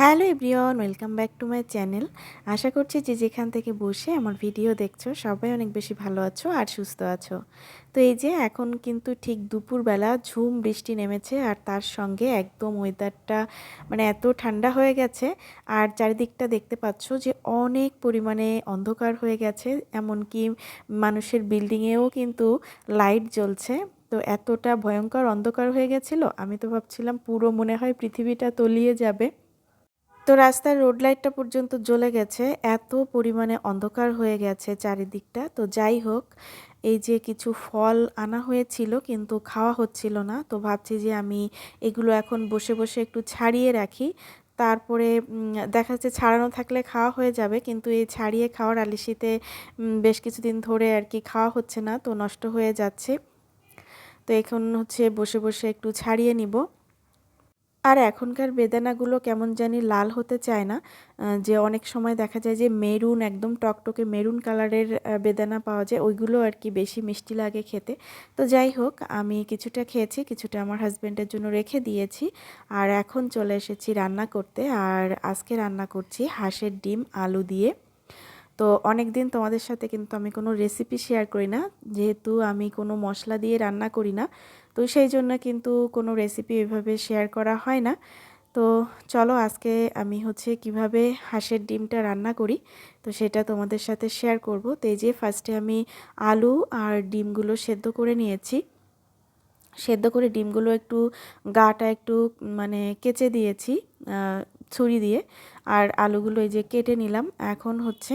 Hello everyone, welcome back to my channel. আশা করছি যে যেখান থেকে বসে আমার ভিডিও দেখছ, সবাই অনেক বেশি ভালো আছো আর সুস্থ আছো। তো এই যে এখন কিন্তু ঠিক দুপুরবেলা ঝুম বৃষ্টি নেমেছে আর তার সঙ্গে একদম ওয়েদারটা মানে এত ঠান্ডা হয়ে গেছে আর চারিদিকটা দেখতে পাচ্ছ যে অনেক পরিমাণে অন্ধকার হয়ে গেছে, এমনকি মানুষের বিল্ডিংয়েও কিন্তু লাইট জ্বলছে। তো এতটা ভয়ঙ্কর অন্ধকার হয়ে গেছিল, আমি তো ভাবছিলাম পুরো মনে হয় পৃথিবীটা তলিয়ে যাবে। তো রাস্তার রোড লাইটটা পর্যন্ত জ্বলে গেছে, এত পরিমাণে অন্ধকার হয়ে গেছে চারিদিকটা। তো যাই হোক, এই যে কিছু ফল আনা হয়েছিল কিন্তু খাওয়া হচ্ছিল না, তো ভাবছি যে আমি এগুলো এখন বসে বসে একটু ছাড়িয়ে রাখি। তারপরে দেখা যাচ্ছে ছাড়ানো থাকলে খাওয়া হয়ে যাবে, কিন্তু এই ছাড়িয়ে খাওয়ার আলিশিতে বেশ কিছুদিন ধরে আর কি খাওয়া হচ্ছে না, তো নষ্ট হয়ে যাচ্ছে। তো এখন হচ্ছে বসে বসে একটু ছাড়িয়ে নিব। আর এখনকার বেদানাগুলো কেমন জানি লাল হতে চায় না যে অনেক সময় দেখা যায় যে মেরুন, একদম টকটকে মেরুন কালারের বেদানা পাওয়া যায়, ওইগুলো আর কি বেশি মিষ্টি লাগে খেতে। তো যাই হোক, আমি কিছুটা খেয়েছি, কিছুটা আমার হাজব্যান্ডের জন্য রেখে দিয়েছি, আর এখন চলে এসেছি রান্না করতে, আর আজকে রান্না করছি হাঁসের ডিম, আলু দিয়ে। তো অনেক দিন তোমাদের সাথে কিন্তু আমি কোনো রেসিপি শেয়ার করি না। যেহেতু আমি কোনো মশলা দিয়ে রান্না করি না, তো সেই জন্য কিন্তু কোনো রেসিপি এভাবে শেয়ার করা হয় না। তো চলো আজকে আমি হচ্ছে কীভাবে হাঁসের ডিমটা রান্না করি, তো সেটা তোমাদের সাথে শেয়ার করব। তো এই যে ফার্স্টে আমি আলু আর ডিমগুলো সেদ্ধ করে নিয়েছি। সেদ্ধ করে ডিমগুলো একটু গাটা একটু মানে কেচে দিয়েছি ছুরি দিয়ে। আর আলুগুলো এই যে কেটে নিলাম। এখন হচ্ছে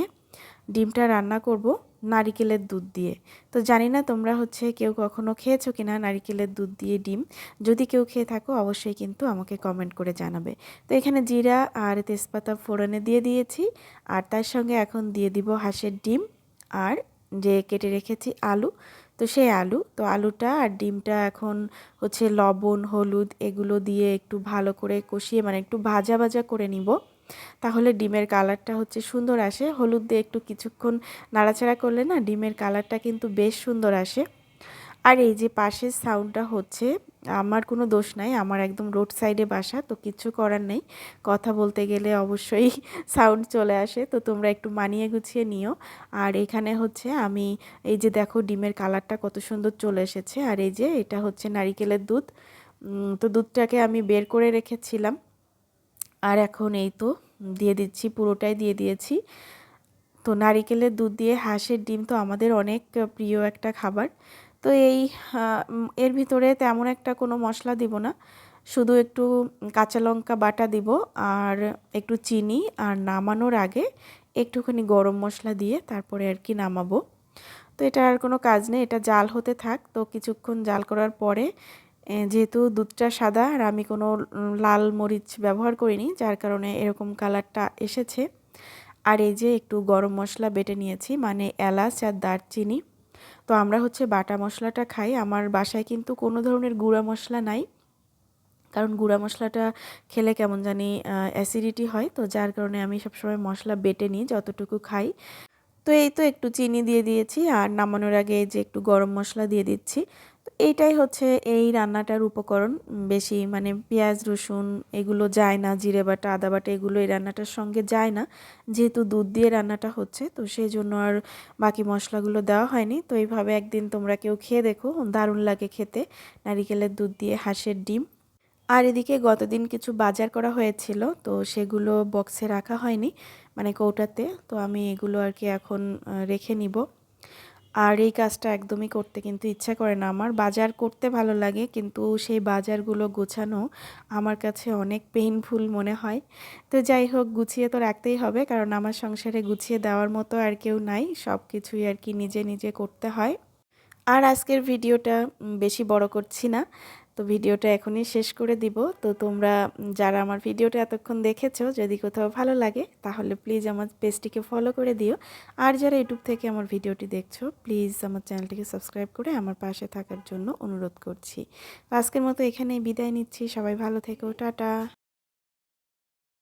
ডিমটা রান্না করব নারিকেলের দুধ দিয়ে। তো জানি না তোমরা হচ্ছে কেউ কখনো খেয়েছো কিনা নারিকেলের দুধ দিয়ে ডিম। যদি কেউ খেয়ে থাকো, অবশ্যই কিন্তু আমাকে কমেন্ট করে জানাবে। তো এখানে জিরা আর তেজপাতা ফোড়নে দিয়ে দিয়েছি। আর তার সঙ্গে এখন দিয়ে দিব হাঁসের ডিম আর যে কেটে রেখেছি আলু। তো সেই আলু, তো আলুটা আর ডিমটা এখন হচ্ছে লবণ, হলুদ এগুলো দিয়ে একটু ভালো করে কষিয়ে মানে একটু ভাজা ভাজা করে নিব। তাহলে ডিমের কালারটা হচ্ছে সুন্দর আসে। হলুদ দিয়ে একটু কিছুক্ষণ নাড়াচাড়া করলে না ডিমের কালারটা কিন্তু বেশ সুন্দর আসে। আর এই যে পাশের সাউন্ডটা হচ্ছে, আমার কোনো দোষ নাই, আমার একদম রোড সাইডে বাসা, তো কিছু করার নেই। কথা বলতে গেলে অবশ্যই সাউন্ড চলে আসে, তো তোমরা একটু মানিয়ে গুছিয়ে নিও। আর এখানে হচ্ছে আমি এই যে দেখো ডিমের কালারটা কত সুন্দর চলে এসেছে। আর এই যে এটা হচ্ছে নারিকেলের দুধ। তো দুধটাকে আমি বের করে রেখেছিলাম। আর এখন এই তো দিয়ে দিচ্ছি, পুরোটাই দিয়ে দিয়েছি। তো নারিকেলের দুধ দিয়ে হাঁসের ডিম তো আমাদের অনেক প্রিয় একটা খাবার। তো এই এর ভিতরে তেমন একটা কোনো মশলা দিব না। শুধু একটু কাঁচা লঙ্কা বাটা দিব আর একটু চিনি আর নামানোর আগে একটুখানি গরম মশলা দিয়ে তারপরে আর কি নামাবো। তো এটা আর কোনো কাজ নেই, এটা জাল হতে থাক। তো কিছুক্ষণ জাল করার পরে যেহেতু দুধটা সাদা আর আমি কোনো লাল মরিচ ব্যবহার করিনি, যার কারণে এরকম কালারটা এসেছে। আর এই যে একটু গরম মশলা বেটে নিয়েছি মানে এলাচ আর দারচিনি। তো আমরা হচ্ছে বাটা মশলাটা খাই। আমার বাসায় কিন্তু কোনো ধরনের গুঁড়া মশলা নাই। কারণ গুঁড়া মশলাটা খেলে কেমন জানি অ্যাসিডিটি হয়। তো যার কারণে আমি সবসময় মশলা বেটে নিই, যতটুকু খাই। তো এই তো একটু চিনি দিয়ে দিয়েছি, আর নামানোর আগে যে একটু গরম মশলা দিয়ে দিচ্ছি। এইটাই হচ্ছে এই রান্নাটার উপকরণ। বেশি মানে পেঁয়াজ, রসুন এগুলো যায় না, জিরে বাটা, আদা বাটা এগুলো এই রান্নাটার সঙ্গে যায় না। যেহেতু দুধ দিয়ে রান্নাটা হচ্ছে, তো সেই জন্য আর বাকি মশলাগুলো দেওয়া হয়নি। তো এইভাবে একদিন তোমরা কেউ খেয়ে দেখো, দারুণ লাগে খেতে। নারিকেলের দুধ দিয়ে হাঁসের ডিম। আর এদিকে গতদিন কিছু বাজার করা হয়েছিল, তো সেগুলো বক্সে রাখা হয়নি মানে কৌটাতে। তো আমি এগুলো আর কি এখন রেখে নিব। আর এই কাজটা একদমই করতে কিন্তু ইচ্ছা করে না আমার। বাজার করতে ভালো লাগে, কিন্তু সেই বাজারগুলো গোছানো আমার কাছে অনেক পেইনফুল মনে হয়। তো যাই হোক, গুছিয়ে তো রাখতেই হবে, কারণ আমার সংসারে গুছিয়ে দেওয়ার মতো আর কেউ নাই সব কিছুই আর কি নিজে নিজে করতে হয়। আর আজকের ভিডিওটা বেশি বড় করছি না। তো ভিডিওটা এখনই শেষ করে দিব। তো তোমরা যারা আমার ভিডিওটা এতক্ষণ দেখেছ, যদি কোথাও ভালো লাগে, তাহলে প্লিজ আমার পেজটিকে ফলো করে দিও। আর যারা ইউটিউব থেকে আমার ভিডিওটি দেখছ প্লিজ আমার চ্যানেলটিকে সাবস্ক্রাইব করে আমার পাশে থাকার জন্য অনুরোধ করছি। আজকের মতো এখানেই বিদায় নিচ্ছি। সবাই ভালো থেকো। টাটা।